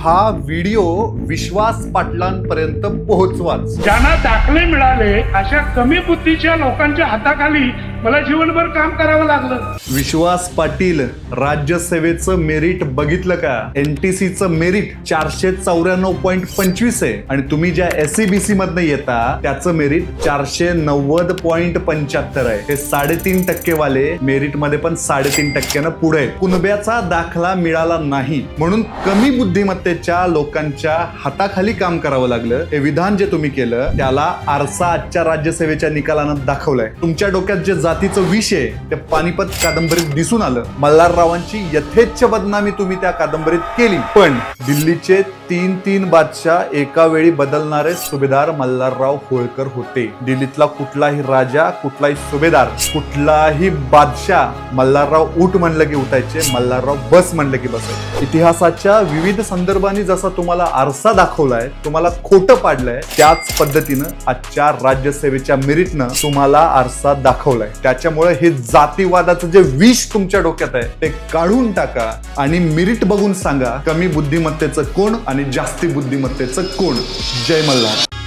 हा व्हिडिओ विश्वास पाटलांपर्यंत पोहोचवाच. ज्यांना दाखले मिळाले अशा कमी बुद्धीच्या लोकांच्या हाताखाली मला जीवनभर काम करावं लागलं. विश्वास पाटील राज्यसेवेचं मेरिट बघितलं का? एनटीसीचं मेरिट चारशे चौऱ्याण्णव पॉईंट पंचवीस आहे. आणि तुम्ही ज्या एससीबीसी मधनं येता त्याचं मेरिट चारशे नव्वद पॉईंट पंच्याहत्तर आहे. हे साडेतीन टक्के वाले मेरिटमध्ये पण साडेतीन टक्क्यानं पुढे कुणब्याचा दाखला मिळाला नाही. म्हणून कमी बुद्धिमत्तेच्या लोकांच्या हाताखाली काम करावं लागलं. हे विधान जे तुम्ही केलं त्याला आरसा आजच्या राज्यसेवेच्या निकालानं दाखवलंय. तुमच्या डोक्यात जे जातीचं विष आहे ते पानिपत कादंबरीत दिसून आलं. मल्हाररावांची यथेच्छ बदनामी तुम्ही त्या कादंबरीत केली. पण दिल्लीचे तीन तीन बादशाह एका वेळी बदलणारे सुभेदार मल्हारराव होळकर होते. दिल्लीतला कुठलाही राजा कुठलाही सुभेदार कुठलाही बादशाह मल्हारराव उठ म्हणलं की उठायचे मल्हारराव बस म्हणलं की बसायचे. इतिहासाच्या विविध संदर्भांनी जसा तुम्हाला आरसा दाखवलाय तुम्हाला खोटं पाडलंय त्याच पद्धतीनं आजच्या राज्यसेवेच्या मेरिटनं तुम्हाला आरसा दाखवलाय. त्याच्यामुळे हे जातीवादाचं जे विष तुमच्या डोक्यात आहे ते काढून टाका आणि मिरिट बघून सांगा कमी बुद्धिमत्तेचं कोण आणि जास्ती बुद्धिमत्तेचं कोण. जय मल्हार.